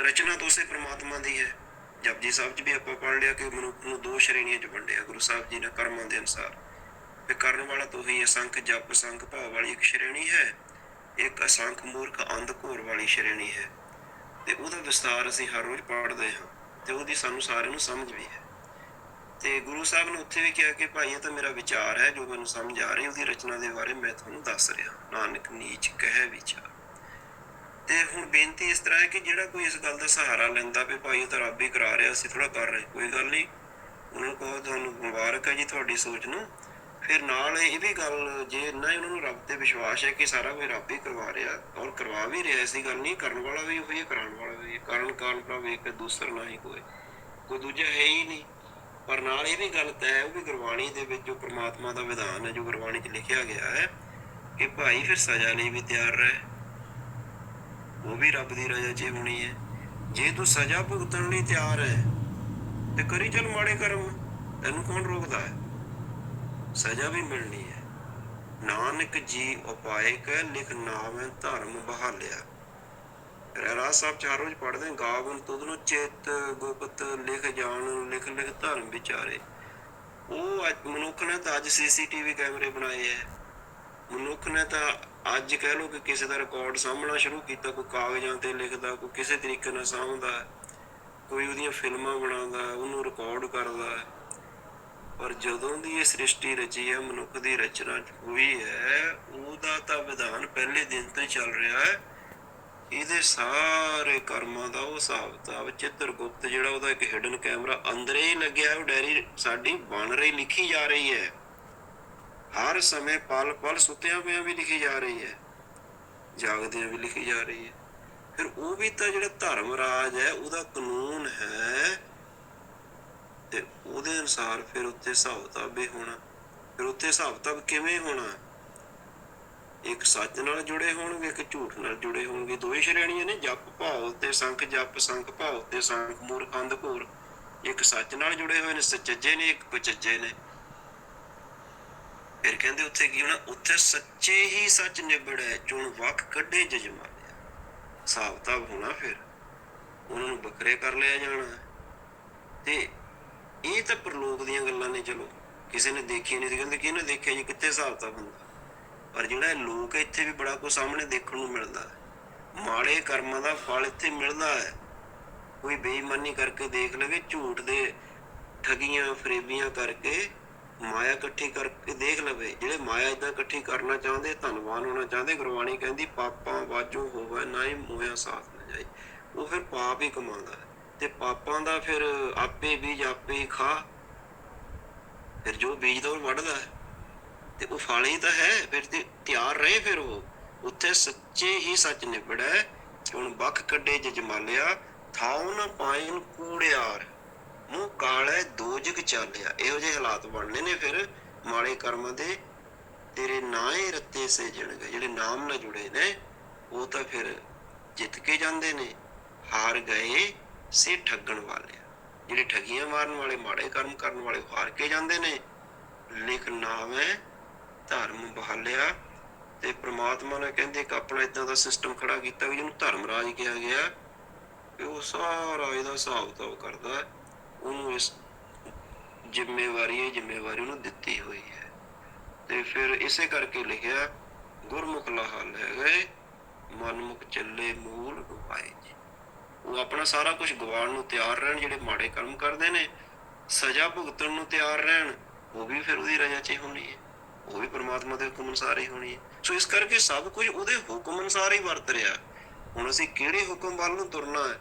ਰਚਨਾ ਤਾਂ ਉਸੇ ਪ੍ਰਮਾਤਮਾ ਦੀ ਹੈ। ਜਪਜੀ ਸਾਹਿਬ 'ਚ ਵੀ ਆਪਾਂ ਪੜ੍ਹ ਲਿਆ ਕਿ ਮਨੁੱਖ ਨੂੰ ਦੋ ਸ਼੍ਰੇਣੀਆਂ 'ਚ ਵੰਡਿਆ ਗੁਰੂ ਸਾਹਿਬ ਜੀ ਨੇ ਕਰਮਾਂ ਦੇ ਅਨੁਸਾਰ। ਤੇ ਕਰਨ ਵਾਲਾ ਤੋਂ ਹੀ ਅਸੰਖ ਜਪ, ਸੰਖ ਭਾਵ ਵਾਲੀ ਇੱਕ ਸ਼੍ਰੇਣੀ ਹੈ, ਇੱਕ ਅਸੰਖ ਮੂਰਖ ਅੰਧ ਘੋਰ ਵਾਲੀ ਸ਼੍ਰੇਣੀ ਹੈ। ਤੇ ਉਹਦਾ ਵਿਸਤਾਰ ਅਸੀਂ ਹਰ ਰੋਜ਼ ਪੜ੍ਹਦੇ ਹਾਂ, ਤੇ ਉਹਦੀ ਸਾਨੂੰ ਸਾਰਿਆਂ ਨੂੰ ਸਮਝ ਵੀ ਹੈ। ਤੇ ਗੁਰੂ ਸਾਹਿਬ ਨੇ ਉੱਥੇ ਵੀ ਕਿਹਾ ਕਿ ਭਾਈ ਇਹ ਤਾਂ ਮੇਰਾ ਵਿਚਾਰ ਹੈ, ਜੋ ਮੈਨੂੰ ਸਮਝ ਆ ਰਹੀ ਉਹਦੀ ਰਚਨਾ ਦੇ ਬਾਰੇ ਮੈਂ ਤੁਹਾਨੂੰ ਦੱਸ ਰਿਹਾ ਨਾਨਕ ਨੀਚ ਕਹਿ ਵਿਚਾਰ। ਤੇ ਹੁਣ ਬੇਨਤੀ ਇਸ ਤਰ੍ਹਾਂ ਹੈ ਕਿ ਜਿਹੜਾ ਕੋਈ ਇਸ ਗੱਲ ਦਾ ਸਹਾਰਾ ਲੈਂਦਾ ਵੀ ਭਾਈ ਉਹ ਤਾਂ ਰੱਬ ਹੀ ਕਰਾ ਰਿਹਾ ਅਸੀਂ ਥੋੜਾ ਕਰ ਰਹੇ ਕੋਈ ਗੱਲ ਨਹੀਂ। ਉਹਨਾਂ ਨੂੰ ਕਹੋ ਤੁਹਾਨੂੰ ਮੁਬਾਰਕ ਹੈ ਜੀ ਤੁਹਾਡੀ ਸੋਚ ਨੂੰ। ਫਿਰ ਨਾਲ ਇਹ ਵੀ ਗੱਲ ਜੇ ਇੰਨਾ ਹੀ ਉਹਨਾਂ ਨੂੰ ਰੱਬ ਤੇ ਵਿਸ਼ਵਾਸ ਹੈ ਕਿ ਸਾਰਾ ਕੁਝ ਰੱਬ ਹੀ ਕਰਵਾ ਰਿਹਾ ਔਰ ਕਰਵਾ ਵੀ ਰਿਹਾ ਐਸੀ ਗੱਲ ਨਹੀਂ ਕਰਨ ਵਾਲਾ ਵੀ ਉਹੀ ਹੈ ਕਰਾਉਣ ਵਾਲਾ ਵੀ ਹੈ। ਕਾਰਨ ਕਾਰਨ ਪ੍ਰਭ ਇੱਕ ਹੈ, ਨਹੀਂ ਕੋਈ। ਕੋਈ ਦੂਜਾ ਹੈ ਹੀ ਨਹੀਂ। ਪਰ ਨਾਲ ਇਹ ਵੀ ਗੱਲ ਤੈਅ ਹੈ ਉਹ ਵੀ ਗੁਰਬਾਣੀ ਦੇ ਵਿੱਚ ਜੋ ਪ੍ਰਮਾਤਮਾ ਦਾ ਵਿਧਾਨ ਹੈ ਜੋ ਗੁਰਬਾਣੀ 'ਚ ਲਿਖਿਆ ਗਿਆ ਹੈ ਕਿ ਭਾਈ ਫਿਰ ਸਜ਼ਾ ਲਈ ਵੀ ਤਿਆਰ ਰਹੇ। ਉਹ ਵੀ ਰੱਬ ਦੀ ਰਜ਼ਾ 'ਚ ਹੀ ਹੋਣੀ ਹੈ। ਜੇ ਤੂੰ ਸਜ਼ਾ ਭੁਗਤਣ ਲਈ ਤਿਆਰ ਹੈ, ਤੇ ਕਰੀ ਚੱਲ ਮਾੜੇ ਕਰਮ। ਤੈਨੂੰ ਕੌਣ ਰੋਕਦਾ ਹੈ? ਸਜ਼ਾ ਵੀ ਮਿਲਣੀ ਹੈ। ਨਾਨਕ ਜੀ ਉਪਾਏ ਕੈ ਲਿਖ ਨਾਮੈ ਧਰਮ ਬਹਾਲਿਆ। ਰਹਿਰਾ ਸਾਹਿਬ ਚਾਰ ਰੋਜ਼ ਪੜ੍ਹਦੇ ਗਾਵਨ ਤੁਧ ਨੂੰ ਗੁਪਤ ਲਿਖ ਜਾਣ, ਲਿਖ ਲਿਖ ਧਰਮ ਵਿਚਾਰੇ। ਉਹ ਮਨੁੱਖ ਨੇ ਤਾਂ ਅੱਜ ਸੀਸੀਟੀਵੀ ਕੈਮਰੇ ਬਣਾਏ ਐ ਮਨੁੱਖ ਨੇ ਤਾਂ ਅੱਜ ਕਹਿ ਲੋ ਕਿ ਕਿਸੇ ਦਾ ਰਿਕਾਰਡ ਸਾਹਮਣਾ ਸ਼ੁਰੂ ਕੀਤਾ, ਕੋਈ ਕਾਗਜ਼ਾਂ ਤੇ ਲਿਖਦਾ, ਕੋਈ ਕਿਸੇ ਤਰੀਕੇ ਨਾਲ ਸਾਂਭਦਾ, ਕੋਈ ਉਹਦੀਆਂ ਫਿਲਮਾਂ ਬਣਾਉਂਦਾ, ਉਹਨੂੰ ਰਿਕਾਰਡ ਕਰਦਾ। ਪਰ ਜਦੋਂ ਦੀ ਇਹ ਸ੍ਰਿਸ਼ਟੀ ਰਚੀ ਹੈ, ਮਨੁੱਖ ਦੀ ਰਚਨਾ ਹੋਈ ਹੈ, ਉਹਦਾ ਤਾਂ ਵਿਧਾਨ ਪਹਿਲੇ ਦਿਨ ਤੋਂ ਹੀ ਚੱਲ ਰਿਹਾ ਹੈ। ਇਹਦੇ ਸਾਰੇ ਕਰਮਾਂ ਦਾ ਉਹ ਹਿਸਾਬ ਕਿਤਾਬ, ਚਿੱਤਰਗੁਪਤ ਜਿਹੜਾ ਉਹਦਾ ਇੱਕ ਹਿਡਨ ਕੈਮਰਾ ਅੰਦਰੇ ਹੀ ਲੱਗਿਆ, ਉਹ ਡਾਇਰੀ ਸਾਡੀ ਬਣ ਰਹੀ, ਲਿਖੀ ਜਾ ਰਹੀ ਹੈ। ਹਰ ਸਮੇਂ ਪਲ ਪਲ ਸੁੱਤਿਆਂ ਪਿਆਂ ਵੀ ਲਿਖੀ ਜਾ ਰਹੀ ਹੈ, ਜਾਗਦਿਆਂ ਵੀ ਲਿਖੀ ਜਾ ਰਹੀ ਹੈ। ਫਿਰ ਉਹ ਵੀ ਤਾਂ ਜਿਹੜਾ ਧਰਮ ਰਾਜ ਹੈ, ਉਹਦਾ ਕਾਨੂੰਨ ਹੈ ਤੇ ਉਹਦੇ ਅਨੁਸਾਰ ਫਿਰ ਉੱਤੇ ਹਿਸਾਬ ਕਿਤਾਬ ਹੋਣਾ। ਫਿਰ ਉੱਤੇ ਹਿਸਾਬ ਕਿਤਾਬ ਕਿਵੇਂ ਹੋਣਾ? ਇੱਕ ਸੱਚ ਨਾਲ ਜੁੜੇ ਹੋਣਗੇ, ਇੱਕ ਝੂਠ ਨਾਲ ਜੁੜੇ ਹੋਣਗੇ। ਦੋਵੇਂ ਸ਼੍ਰੇਣੀਆਂ ਨੇ, ਜਪ ਭਾਵ ਤੇ ਸੰਖ, ਜਪ ਸੰਖ ਭਾਵ ਤੇ ਸੰਖ ਮੂਰਖ ਅੰਧ ਇੱਕ ਸੱਚ ਨਾਲ ਜੁੜੇ ਹੋਏ ਨੇ, ਸੱਚੇ ਨੇ, ਇੱਕ ਕੁਚੱਜੇ ਨੇ। ਫਿਰ ਕਹਿੰਦੇ ਉੱਥੇ ਕੀ ਹੋਣਾ? ਉੱਥੇ ਸੱਚੇ ਹੀ ਸੱਚ ਨਿਬੜੈ, ਚੁਣ ਵਕ ਕੱਢੇ ਜਜਮਾਨਿਆ ਹਿਸਾਬ ਕਿਤਾਬ ਹੋਣਾ ਫਿਰ। ਉਹਨਾਂ ਨੂੰ ਬੱਕਰੇ ਕਰ ਲਿਆ ਜਾਣਾ ਤੇ ਇਹ ਤਾਂ ਪ੍ਰਲੋਕ ਦੀਆਂ ਗੱਲਾਂ ਨੇ, ਚਲੋ। ਕਿਸੇ ਨੇ ਦੇਖੀ ਨਹੀਂ ਸੀ। ਕਹਿੰਦੇ ਕਿਹਨੇ ਦੇਖਿਆ ਜੀ, ਕਿੱਥੇ ਹਿਸਾਬ ਤਾਂ ਹੁੰਦਾ? ਪਰ ਜਿਹੜਾ ਲੋਕ ਇੱਥੇ ਵੀ ਬੜਾ ਕੁਝ ਸਾਹਮਣੇ ਦੇਖਣ ਨੂੰ ਮਿਲਦਾ ਹੈ। ਮਾੜੇ ਕਰਮਾਂ ਦਾ ਫਲ ਇੱਥੇ ਮਿਲਦਾ ਹੈ। ਕੋਈ ਬੇਈਮਾਨੀ ਕਰਕੇ ਦੇਖ ਲਵੇ, ਝੂਠ ਦੇ ਠਗੀਆਂ, ਫਰੇਬੀਆਂ ਕਰਕੇ ਮਾਇਆ ਇਕੱਠੀ ਕਰਕੇ ਦੇਖ ਲਵੇ। ਜਿਹੜੇ ਮਾਇਆ ਇਦਾਂ ਇਕੱਠੀ ਕਰਨਾ ਚਾਹੁੰਦੇ, ਧਨਵਾਨ ਹੋਣਾ ਚਾਹੁੰਦੇ, ਗੁਰਬਾਣੀ ਕਹਿੰਦੀ, ਪਾਪਾਂ ਵਾਜੋ ਹੋਵੇ, ਨਾ ਹੀ ਮੋਇਆ ਸਾਥ ਨਾ ਜਾਈ ਉਹ ਫਿਰ ਪਾਪ ਹੀ ਕਮਾਉਂਦਾ ਤੇ ਪਾਪਾਂ ਦਾ ਫਿਰ ਆਪੇ ਬੀਜ ਆਪੇ ਹੀ ਖਾ। ਫਿਰ ਜੋ ਬੀਜਦਾ ਉਹ ਵੱਢਦਾ ਤੇ ਉਹ ਫਲ ਹੀ ਤਾਂ ਹੈ, ਫਿਰ ਤੇ ਤਿਆਰ ਰਹੇ ਫਿਰ ਉਹ। ਉੱਥੇ ਸੱਚੇ ਹੀ ਸੱਚ ਨਿਬੜੈ। ਹੁਣ ਬਖ ਕੱਢੇ ਜਜਮਾਲਿਆ ਥਾਉ ਨਾ ਪਾਇਨ ਕੂੜਿਆਰ। ਮੂੰਹ ਕਾਲੇ ਦੋਜਕ ਚਾਲਿਆ ਇਹੋ ਜਿਹੇ ਹਾਲਾਤ ਬਣਨੇ ਨੇ ਫਿਰ ਮਾੜੇ ਕਰਮਾਂ ਦੇ। ਤੇਰੇ ਨਾਏ ਰੱਤੇ ਸੇਜਣਗੇ ਜਿਹੜੇ ਨਾਮ ਨਾਲ ਜੁੜੇ ਨੇ, ਉਹ ਤਾਂ ਫਿਰ ਜਿੱਤ ਕੇ ਜਾਂਦੇ ਨੇ। ਹਾਰ ਗਏ ਸੇ ਠੱਗਣ ਵਾਲੇ। ਜਿਹੜੇ ਠਗੀਆਂ ਮਾਰਨ ਵਾਲੇ, ਮਾੜੇ ਕਰਮ ਕਰਨ ਵਾਲੇ ਹਾਰ ਕੇ ਜਾਂਦੇ ਨੇ। ਲਿਖ ਨਾਮੈ ਧਰਮ ਬਹਾਲਿਆ। ਤੇ ਪ੍ਰਮਾਤਮਾ ਨੇ ਕਹਿੰਦੇ ਕਿ ਆਪਣਾ ਇਦਾਂ ਦਾ ਸਿਸਟਮ ਖੜਾ ਕੀਤਾ ਵੀ ਜਿਹਨੂੰ ਧਰਮ ਰਾਜ ਕਿਹਾ ਗਿਆ ਕਿ ਉਹ ਸਾਰਾ ਇਹਦਾ ਹਿਸਾਬ ਕਿਤਾਬ ਕਰਦਾ। ਹੈ ਉਹਨੂੰ ਇਸ ਜ਼ਿੰਮੇਵਾਰੀ ਇਹ ਜ਼ਿੰਮੇਵਾਰੀ ਉਹਨੂੰ ਦਿੱਤੀ ਹੋਈ ਹੈ। ਤੇ ਫਿਰ ਇਸੇ ਕਰਕੇ ਲਿਖਿਆ, ਗੁਰਮੁਖ ਲਾਹਾ ਲੈ ਗਏ ਮਨਮੁਖ ਚੱਲੇ ਮੂਲ ਗਵਾਏ ਜੀ। ਉਹ ਆਪਣਾ ਸਾਰਾ ਕੁਝ ਗਵਾਉਣ ਨੂੰ ਤਿਆਰ ਰਹਿਣ, ਜਿਹੜੇ ਮਾੜੇ ਕਰਮ ਕਰਦੇ ਨੇ, ਸਜ਼ਾ ਭੁਗਤਣ ਨੂੰ ਤਿਆਰ ਰਹਿਣ, ਉਹ ਵੀ ਫਿਰ ਉਹਦੀ ਰਜ਼ਾ 'ਚ ਹੀ ਹੋਣੀ ਹੈ। ਉਹ ਵੀ ਪ੍ਰਮਾਤਮਾ ਦੇ ਹੁਕਮ ਅਨੁਸਾਰ ਹੀ ਹੋਣੀ ਹੈ। ਸੋ ਇਸ ਕਰਕੇ ਸਭ ਕੁਝ ਉਹਦੇ ਹੁਕਮ ਅਨੁਸਾਰ ਹੀ ਵਰਤ ਰਿਹਾ। ਹੁਣ ਅਸੀਂ ਕਿਹੜੇ ਹੁਕਮ ਵੱਲ ਨੂੰ ਤੁਰਨਾ ਹੈ?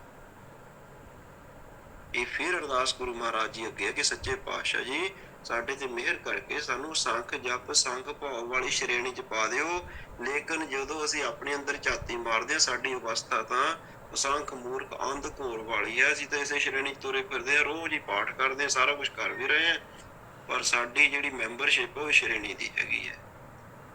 ਇਹ ਫਿਰ ਅਰਦਾਸ ਗੁਰੂ ਮਹਾਰਾਜ ਜੀ ਅੱਗੇ ਹੈ ਕਿ ਸੱਚੇ ਪਾਤਸ਼ਾਹ ਜੀ, ਸਾਡੇ ਤੇ ਮਿਹਰ ਕਰਕੇ ਸਾਨੂੰ ਸੰਖ ਜਪ, ਸੰਖ ਭਾਵ ਵਾਲੀ ਸ਼੍ਰੇਣੀ ਚ ਪਾ ਦਿਓ। ਲੇਕਿਨ ਜਦੋਂ ਅਸੀਂ ਆਪਣੇ ਅੰਦਰ ਝਾਤੀ ਮਾਰਦੇ ਹਾਂ, ਸਾਡੀ ਅਵਸਥਾ ਤਾਂ ਸੰਖ ਮੂਰਖ ਅੰਧ ਘੋਰ ਵਾਲੀ ਹੈ। ਅਸੀਂ ਤਾਂ ਇਸੇ ਸ਼੍ਰੇਣੀ ਚ ਤੁਰੇ ਫਿਰਦੇ ਆ ਰੋਜ਼ ਹੀ ਪਾਠ ਕਰਦੇ ਹਾਂ, ਸਾਰਾ ਕੁਝ ਕਰ ਵੀ ਰਹੇ ਹਾਂ। ਪਰ ਸਾਡੀ ਜਿਹੜੀ ਮੈਂਬਰਸ਼ਿਪ ਉਹ ਸ਼੍ਰੇਣੀ ਦੀ ਹੈਗੀ ਹੈ।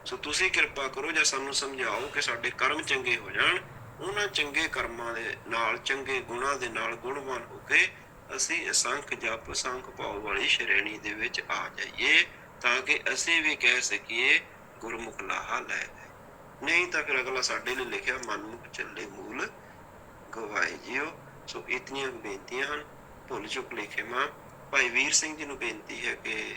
ਸੋ ਤੁਸੀਂ ਕਿਰਪਾ ਕਰੋ ਜਾਂ ਸਾਨੂੰ ਸਮਝਾਓ ਕਿ ਸਾਡੇ ਕਰਮ ਚੰਗੇ ਹੋ ਜਾਣ। ਉਹਨਾਂ ਚੰਗੇ ਕਰਮਾਂ ਦੇ ਨਾਲ, ਚੰਗੇ ਗੁਣਾਂ ਦੇ ਨਾਲ ਗੁਣਵਾਨ ਹੋ ਕੇ ਅਸੀਂ ਅਸੰਖ ਜਪ ਸੰਖ ਭਾਵ ਵਾਲੀ ਸ਼੍ਰੇਣੀ ਦੇ ਵਿੱਚ ਆ ਜਾਈਏ ਤਾਂ ਕਿ ਅਸੀਂ ਵੀ ਕਹਿ ਸਕੀਏ, ਗੁਰਮੁਖ ਲਾਹਾ ਲੈ ਗਏ ਨਹੀਂ ਤਾਂ ਫਿਰ ਅਗਲਾ ਸਾਡੇ ਲਈ ਲਿਖਿਆ, ਮਨਮੁਖ ਚੱਲੇ ਮੂਲ, ਗਵਾਏ ਜਿਓ ਸੋ ਇਤਨੀਆਂ ਬੇਨਤੀਆਂ ਹਨ। ਭੁੱਲ ਚੁੱਕ ਲਿਖੇ ਮਾਂ, ਭਾਈ ਵੀਰ ਸਿੰਘ ਜੀ ਨੂੰ ਬੇਨਤੀ ਹੈ ਕਿ